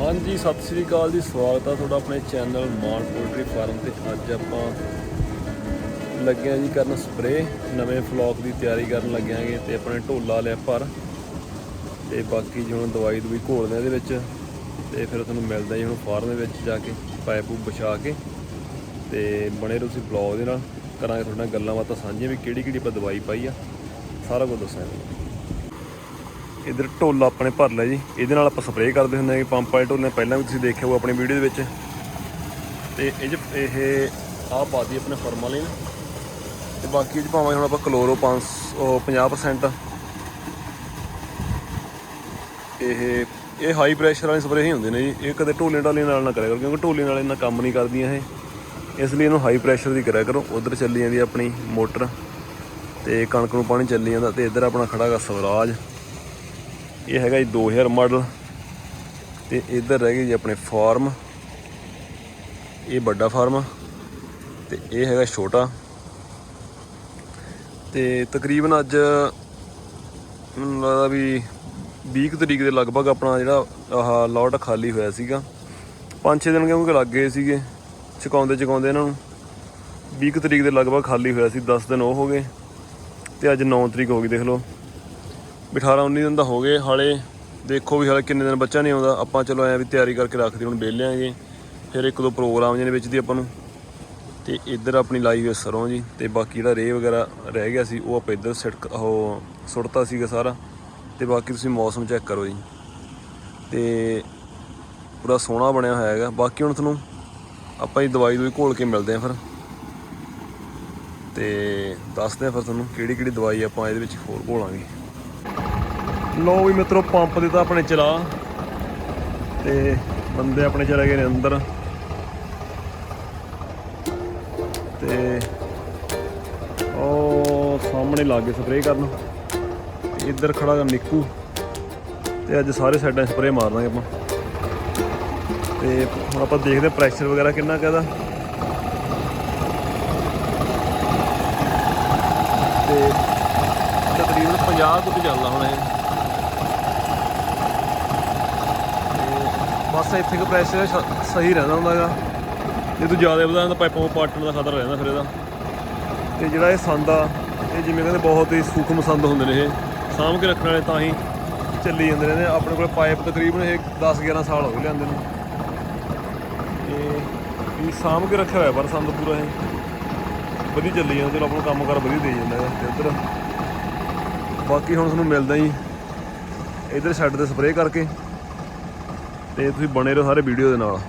ਹਾਂਜੀ, ਸਤਿ ਸ੍ਰੀ ਅਕਾਲ ਜੀ। ਸਵਾਗਤ ਆ ਤੁਹਾਡਾ ਆਪਣੇ ਚੈਨਲ ਮਾਨ ਪੋਲਟਰੀ ਫਾਰਮ ਤੇ। ਅੱਜ ਆਪਾਂ ਲੱਗੇ ਆ ਜੀ ਕਰਨ ਸਪਰੇ ਨਵੇਂ ਫਲੋਕ ਦੀ ਤਿਆਰੀ ਕਰਨ ਲੱਗਿਆਂਗੇ ਤੇ ਆਪਣੇ ਢੋਲਾ ਲਿਆ ਭਰ। ਤੇ ਬਾਕੀ ਜੀ ਹੁਣ ਦਵਾਈ ਦਵਾਈ ਘੋਲਦੇ ਆ ਇਹਦੇ ਵਿੱਚ। ਤੇ ਫਿਰ ਤੁਹਾਨੂੰ ਮਿਲਦਾ ਜੀ ਹੁਣ ਫਾਰਮ ਦੇ ਵਿੱਚ ਜਾ ਕੇ, ਪਾਈਪ ਪੂਪ ਵਿਛਾ ਕੇ। ਤੇ ਬਣੇ ਰਹੋ ਤੁਸੀਂ ਬਲੌਗ ਦੇ ਨਾਲ। ਕਰਾਂਗੇ ਤੁਹਾਡੇ ਨਾਲ ਗੱਲਾਂ ਬਾਤਾਂ ਸਾਂਝੀਆਂ ਵੀ ਕਿਹੜੀ ਕਿਹੜੀ ਆਪਾਂ ਦਵਾਈ ਪਾਈ ਆ। ਸਾਰਾ ਕੁਝ ਦੱਸਾਂਗੇ। ਇਧਰ ਢੋਲਾ ਆਪਣੇ ਭਰ ਲਿਆ ਜੀ। ਇਹਦੇ ਨਾਲ ਆਪਾਂ ਸਪਰੇਅ ਕਰਦੇ ਹੁੰਦੇ ਹਾਂ ਕਿ ਪੰਪ ਵਾਲੇ ਢੋਲੇ ਪਹਿਲਾਂ ਵੀ ਤੁਸੀਂ ਦੇਖਿਆ ਹੋਊ ਆਪਣੀ ਵੀਡੀਓ ਦੇ ਵਿੱਚ। ਤੇ ਇਹ 'ਚ ਇਹ ਆਹ ਪਾਤੀ ਆਪਣੇ ਫਾਰਮਾਲਿਨ ਤੇ ਬਾਕੀ ਇਹ 'ਚ ਪਾਵਾਂਗੇ ਹੁਣ ਆਪਾਂ ਕਲੋਰੋ 500 50% ਇਹ ਇਹ ਹਾਈ ਪ੍ਰੈਸ਼ਰ ਵਾਲੇ ਸਪਰੇਅ ਹੀ ਹੁੰਦੇ ਨੇ ਜੀ। ਇਹ ਕਦੇ ਢੋਲੇ ਢਾਲੇ ਨਾਲ ਨਾ ਕਰਿਆ ਕਰੋ, ਕਿਉਂਕਿ ਢੋਲੇ ਨਾਲ ਇੰਨਾ ਕੰਮ ਨਹੀਂ ਕਰਦੀਆਂ ਇਹ। ਇਸ ਲਈ ਇਹਨੂੰ ਹਾਈ ਪ੍ਰੈਸ਼ਰ ਦੀ ਕਰਿਆ ਕਰੋ। ਉਧਰ ਚੱਲੀ ਜਾਂਦੀ ਆਪਣੀ ਮੋਟਰ। ਤੇ ਕਣਕ ਨੂੰ ਪਾਣੀ ਚੱਲੀ ਜਾਂਦਾ ਤੇ ਇੱਧਰ ਆਪਣਾ ਖੜਾ ਗਾ ਸਵਰਾਜ। ਇਹ ਹੈਗਾ ਜੀ 2000 ਮਾਡਲ ਤੇ ਇੱਧਰ ਰਹਿ ਗਏ ਜੀ ਆਪਣੇ ਫਾਰਮ। ਇਹ ਵੱਡਾ ਫਾਰਮ ਆ ਤੇ ਇਹ ਹੈਗਾ ਛੋਟਾ। ਤੇ ਤਕਰੀਬਨ ਅੱਜ ਮੈਨੂੰ ਲੱਗਦਾ ਵੀ 20 ਕੁ ਤਰੀਕ ਦੇ ਲਗਭਗ ਆਪਣਾ ਜਿਹੜਾ ਆਹ ਲੋਟ ਖਾਲੀ ਹੋਇਆ ਸੀਗਾ। 5-6 ਦਿਨ ਕਿਉਂਕਿ ਲੱਗ ਗਏ ਸੀਗੇ, ਚਕਾਉਂਦੇ ਚਕਾਉਂਦੇ ਇਹਨਾਂ ਨੂੰ। 20 ਕੁ ਤਰੀਕ ਦੇ ਲਗਭਗ ਖਾਲੀ ਹੋਇਆ ਸੀ 10 ਦਿਨ ਉਹ ਹੋ ਗਏ। ਤੇ ਅੱਜ 9 ਤਰੀਕ ਹੋ ਗਈ ਦੇਖ ਲਓ। 18 19 ਦਿਨ ਦਾ ਹੋ ਗਏ ਹਾਲੇ। ਦੇਖੋ ਵੀ ਹਾਲੇ ਕਿੰਨੇ ਦਿਨ ਬੱਚਾ ਨਹੀਂ ਆਉਂਦਾ। ਆਪਾਂ ਚਲੋ ਐ ਵੀ ਤਿਆਰੀ ਕਰਕੇ ਰੱਖਦੇ ਹੁਣ ਵਿਹਲੇ ਆਂਗੇ। ਫਿਰ ਇੱਕ ਦੋ ਪ੍ਰੋਗਰਾਮ ਜਿਹਨੇ ਵਿੱਚ ਦੀ ਆਪਾਂ ਨੂੰ। ਤੇ ਇੱਧਰ ਆਪਣੀ ਲਾਈ ਹੋਈ ਸਰੋਂ ਜੀ। ਤੇ ਬਾਕੀ ਜਿਹੜਾ ਰੇ ਵਗੈਰਾ ਰਹਿ ਗਿਆ ਸੀ, ਉਹ ਆਪਾਂ ਇੱਧਰ ਸਿੱਟ ਉਹ ਸੁੱਟਤਾ ਸੀਗਾ ਸਾਰਾ। ਤੇ ਬਾਕੀ ਤੁਸੀਂ ਮੌਸਮ ਚੈੱਕ ਕਰੋ ਜੀ। ਤੇ ਪੂਰਾ ਸੋਹਣਾ ਬਣਿਆ ਹੋਇਆ ਹੈਗਾ। ਬਾਕੀ ਹੁਣ ਤੁਹਾਨੂੰ ਆਪਾਂ ਹੀ ਦਵਾਈ ਦਵਾਈ ਘੋਲ ਕੇ ਮਿਲਦੇ ਆਂ ਫਿਰ। ਤੇ ਦੱਸਦੇ ਆਂ ਫਿਰ ਤੁਹਾਨੂੰ ਕਿਹੜੀ ਕਿਹੜੀ ਦਵਾਈ ਆਪਾਂ ਇਹਦੇ ਵਿੱਚ ਹੋਰ ਘੋਲਾਂਗੇ। ਲੋ ਵੀ ਮਿੱਤਰੋ, ਪੰਪ ਦੇ ਤਾਂ ਆਪਣੇ ਚਲਾ। ਤੇ ਬੰਦੇ ਆਪਣੇ ਚਲੇ ਗਏ ਨੇ ਅੰਦਰ। ਤੇ ਉਹ ਸਾਹਮਣੇ ਲਾਗੇ ਸਪਰੇਅ ਕਰਨ। ਇੱਧਰ ਖੜਾ ਗਾ ਨਿੱਕੂ। ਤੇ ਅੱਜ ਸਾਰੇ ਸਾਈਡਾਂ ਸਪਰੇਅ ਮਾਰ ਦਾਂਗੇ ਆਪਾਂ। ਤੇ ਹੁਣ ਆਪਾਂ ਦੇਖਦੇ ਪ੍ਰੈਸ਼ਰ ਵਗੈਰਾ ਕਿੰਨਾ ਕਹਦਾ ਤੇ ਤਕਰੀਬਨ 50 ਕੁ ਤੇ ਚੱਲਦਾ ਹੁਣ ਇਹ ਤੇ ਬਸ ਇੱਥੇ ਕੁ ਪ੍ਰੈਸ਼ਰ ਸਹੀ ਰਹਿੰਦਾ ਹੁੰਦਾਗਾ ਜੇ ਤੂੰ ਜ਼ਿਆਦਾ ਵਧਾ ਤਾਂ ਪਾਈਪਾਂ ਪਾਟਣ ਦਾ ਖਤਰਾ ਰਹਿੰਦਾ ਫਿਰ ਇਹਦਾ। ਤੇ ਜਿਹੜਾ ਇਹ ਸੰਦ ਆ ਇਹ ਜਿਵੇਂ ਕਹਿੰਦੇ ਬਹੁਤ ਹੀ ਸੂਖਮ ਸੰਦ ਹੁੰਦੇ ਨੇ ਇਹ। ਸਾਂਭ ਕੇ ਰੱਖਣ ਵਾਲੇ ਤਾਂ ਹੀ ਚੱਲੀ ਜਾਂਦੇ ਨੇ ਆਪਣੇ ਕੋਲ ਪਾਈਪ ਤਕਰੀਬਨ ਇਹ 10 11 ਸਾਲ ਹੋ ਗਏ ਲਿਆਂਦੇ ਨੂੰ। ਤੇ ਇਹ ਸਾਂਭ ਕੇ ਰੱਖਿਆ ਹੋਇਆ ਪਰ ਸੰਦ ਪੂਰਾ ਇਹ। ਵਧੀਆ ਚੱਲੀ ਜਾਂਦਾ ਚਲੋ ਆਪਣਾ ਕੰਮ ਕਰ ਵਧੀਆ ਦੇ ਜਾਂਦਾ ਤੇ ਇੱਧਰ। ਬਾਕੀ ਹੁਣ ਤੁਹਾਨੂੰ ਮਿਲਦਾ ਜੀ। ਇਧਰ ਛੱਡ ਤੇ ਸਪਰੇਅ ਕਰਕੇ। ਤੇ ਤੁਸੀਂ ਬਣੇ ਰਹੋ ਸਾਰੇ ਵੀਡੀਓ ਦੇ ਨਾਲ।